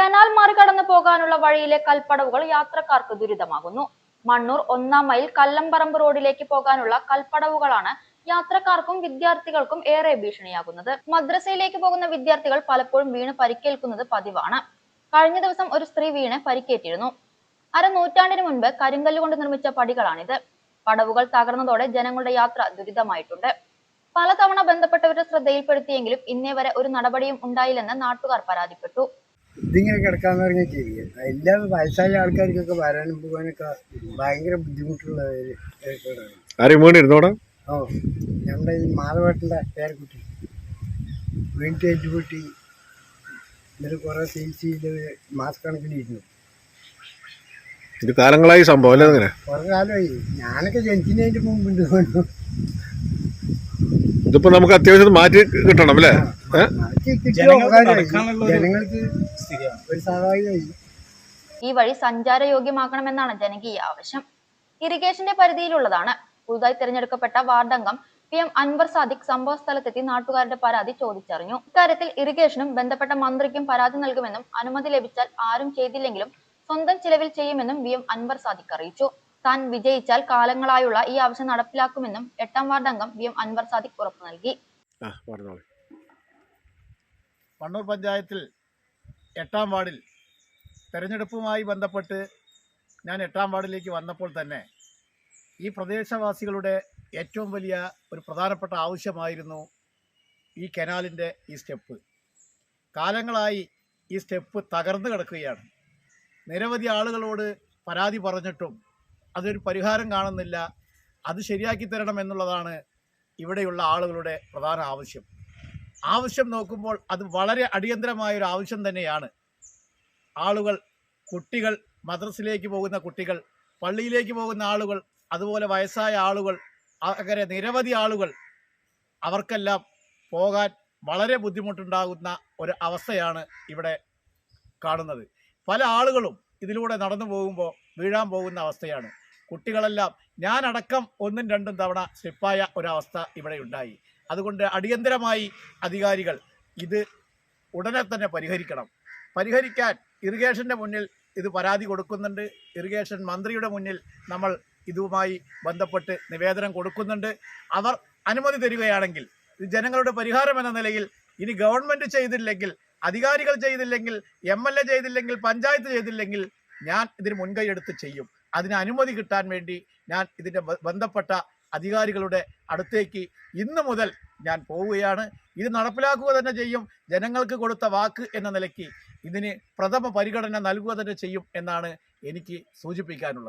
Canal മറികടന്നു പോകാനുള്ള വഴിയിലെ കൽപ്പടവുകൾ യാത്രക്കാർക്ക് ദുരിതമാകുന്നു. മണ്ണൂർ ഒന്നാം മൈൽ കല്ലംപറമ്പ് റോഡിലേക്ക് പോകാനുള്ള കൽപ്പടവുകളാണ് യാത്രക്കാർക്കും വിദ്യാർത്ഥികൾക്കും ഏറെ ഭീഷണിയാകുന്നത്. മദ്രസയിലേക്ക് പോകുന്ന വിദ്യാർത്ഥികൾ പലപ്പോഴും വീണ് പരിക്കേൽക്കുന്നത് പതിവാണ്. കഴിഞ്ഞ ദിവസം ഒരു സ്ത്രീ വീണ് പരിക്കേറ്റിരുന്നു. അര നൂറ്റാണ്ടിന് മുൻപ് കരിങ്കല്ല് കൊണ്ട് നിർമ്മിച്ച പടികളാണിത്. പടവുകൾ തകർന്നതോടെ ജനങ്ങളുടെ യാത്ര ദുരിതമായിട്ടുണ്ട്. പലതവണ ബന്ധപ്പെട്ടവരുടെ ശ്രദ്ധയിൽപ്പെടുത്തിയെങ്കിലും ഇന്നേ വരെ ഒരു നടപടിയും ഉണ്ടായില്ലെന്ന് നാട്ടുകാർ പരാതിപ്പെട്ടു. ഇതിങ്ങനെ കിടക്കാൻ തുടങ്ങി ചെയ്യും എല്ലാ വയസ്സായ ആൾക്കാർക്കൊക്കെ വരാനും പോകാനൊക്കെ ഭയങ്കര ബുദ്ധിമുട്ടുള്ള ഒരു ഏർപ്പാടാണ്. വീണിരുന്നോടാ ഓ ഞങ്ങളുടെ ഈ മാധവേട്ടന്റെ പേരക്കുട്ടി. വീട്ടിൽ ഏറ്റുപൊട്ടി ഇതിൽ കുറേ ചികിത്സയിൽ മാസക്കണക്കിന് ഇരുന്നു. ഇത് കാലങ്ങളായി സംഭവം അല്ലേ അങ്ങനെ? കുറേ കാലമായി. ഞാനൊക്കെ ജനിക്കുന്നതിന്റെ മുമ്പുണ്ട് ഇതിപ്പോ നമുക്ക് അത്യാവശ്യം മാറ്റി കിട്ടണം അല്ലേ? ജനങ്ങൾക്ക്. ഒരു ഈ വഴി സഞ്ചാരയോഗ്യമാക്കണമെന്നാണ് ജനകീയ ആവശ്യം. ഇറിഗേഷന്റെ പരിധിയിലുള്ളതാണ്. പുതുതായി തിരഞ്ഞെടുക്കപ്പെട്ട വാർഡംഗം പി എം അൻവർ സാദിഖ് സംഭവ സ്ഥലത്തെത്തി നാട്ടുകാരുടെ പരാതി ചോദിച്ചറിഞ്ഞു. ഇക്കാര്യത്തിൽ ഇറിഗേഷനും ബന്ധപ്പെട്ട മന്ത്രിക്കും പരാതി നൽകുമെന്നും അനുമതി ലഭിച്ചാൽ ആരും ചെയ്തില്ലെങ്കിലും സ്വന്തം ചിലവിൽ ചെയ്യുമെന്നും വി എം അൻവർ സാദിഖ് അറിയിച്ചു. താൻ വിജയിച്ചാൽ കാലങ്ങളായുള്ള ഈ ആവശ്യം നടപ്പിലാക്കുമെന്നും എട്ടാം വാർഡംഗം വി എം അൻവർ സാദിഖ് ഉറപ്പു നൽകി. ആ പറഞ്ഞോളൂ. മണ്ണൂർ പഞ്ചായത്തിൽ എട്ടാം വാർഡിൽ തെരഞ്ഞെടുപ്പുമായി ബന്ധപ്പെട്ട് ഞാൻ എട്ടാം വാർഡിലേക്ക് വന്നപ്പോൾ തന്നെ ഈ പ്രദേശവാസികളുടെ ഏറ്റവും വലിയ ഒരു പ്രധാനപ്പെട്ട ആവശ്യമായിരുന്നു ഈ കനാലിന്റെ ഈ സ്റ്റെപ്പ്. കാലങ്ങളായി ഈ സ്റ്റെപ്പ് തകർന്നു കിടക്കുകയാണ്. നിരവധി ആളുകളോട് പരാതി പറഞ്ഞിട്ടും അതൊരു പരിഹാരം കാണുന്നില്ല. അത് ശരിയാക്കി തരണം എന്നുള്ളതാണ് ഇവിടെയുള്ള ആളുകളുടെ പ്രധാന ആവശ്യം. ആവശ്യം നോക്കുമ്പോൾ അത് വളരെ അടിയന്തരമായ ഒരു ആവശ്യം തന്നെയാണ്. ആളുകൾ കുട്ടികൾ മദ്രസിലേക്ക് പോകുന്ന കുട്ടികൾ പള്ളിയിലേക്ക് പോകുന്ന ആളുകൾ അതുപോലെ വയസ്സായ ആളുകൾ അങ്ങനെ നിരവധി ആളുകൾ അവർക്കെല്ലാം പോകാൻ വളരെ ബുദ്ധിമുട്ടുണ്ടാകുന്ന ഒരു അവസ്ഥയാണ് ഇവിടെ കാണുന്നത്. പല ആളുകളും ഇതിലൂടെ നടന്നു പോകുമ്പോൾ വീഴാൻ പോകുന്ന അവസ്ഥയാണ്. കുട്ടികളെല്ലാം ഞാനടക്കം ഒന്നും രണ്ടും തവണ സ്ലിപ്പായ ഒരവസ്ഥ ഇവിടെ ഉണ്ടായി. അതുകൊണ്ട് അടിയന്തരമായി അധികാരികൾ ഇത് ഉടനെ തന്നെ പരിഹരിക്കണം. പരിഹരിക്കാൻ ഇറിഗേഷന്റെ മുന്നിൽ ഇത് പരാതി കൊടുക്കുന്നുണ്ട്. ഇറിഗേഷൻ മന്ത്രിയുടെ മുന്നിൽ നമ്മൾ ഇതുമായി ബന്ധപ്പെട്ട് നിവേദനം കൊടുക്കുന്നുണ്ട്. അവർ അനുമതി തരികയാണെങ്കിൽ ഇത് ജനങ്ങളുടെ പരിഹാരം എന്ന നിലയിൽ ഇനി ഗവൺമെന്റ് ചെയ്തില്ലെങ്കിൽ അധികാരികൾ ചെയ്തില്ലെങ്കിൽ എം എൽ എ ചെയ്തില്ലെങ്കിൽ പഞ്ചായത്ത് ചെയ്തില്ലെങ്കിൽ ഞാൻ ഇതിന് മുൻകൈ എടുത്ത് ചെയ്യും. അതിന് അനുമതി കിട്ടാൻ വേണ്ടി ഞാൻ ഇതിന്റെ ബന്ധപ്പെട്ട അധികാരികളുടെ അടുത്തേക്ക് ഇന്ന് മുതൽ ഞാൻ പോവുകയാണ്. ഇത് നടപ്പിലാക്കുക തന്നെ ചെയ്യും. ജനങ്ങൾക്ക് കൊടുത്ത വാക്ക് എന്ന നിലയ്ക്ക് ഇതിന് പ്രഥമ പരിഗണന നൽകുക തന്നെ ചെയ്യും എന്നാണ് എനിക്ക് സൂചിപ്പിക്കാനുള്ളത്.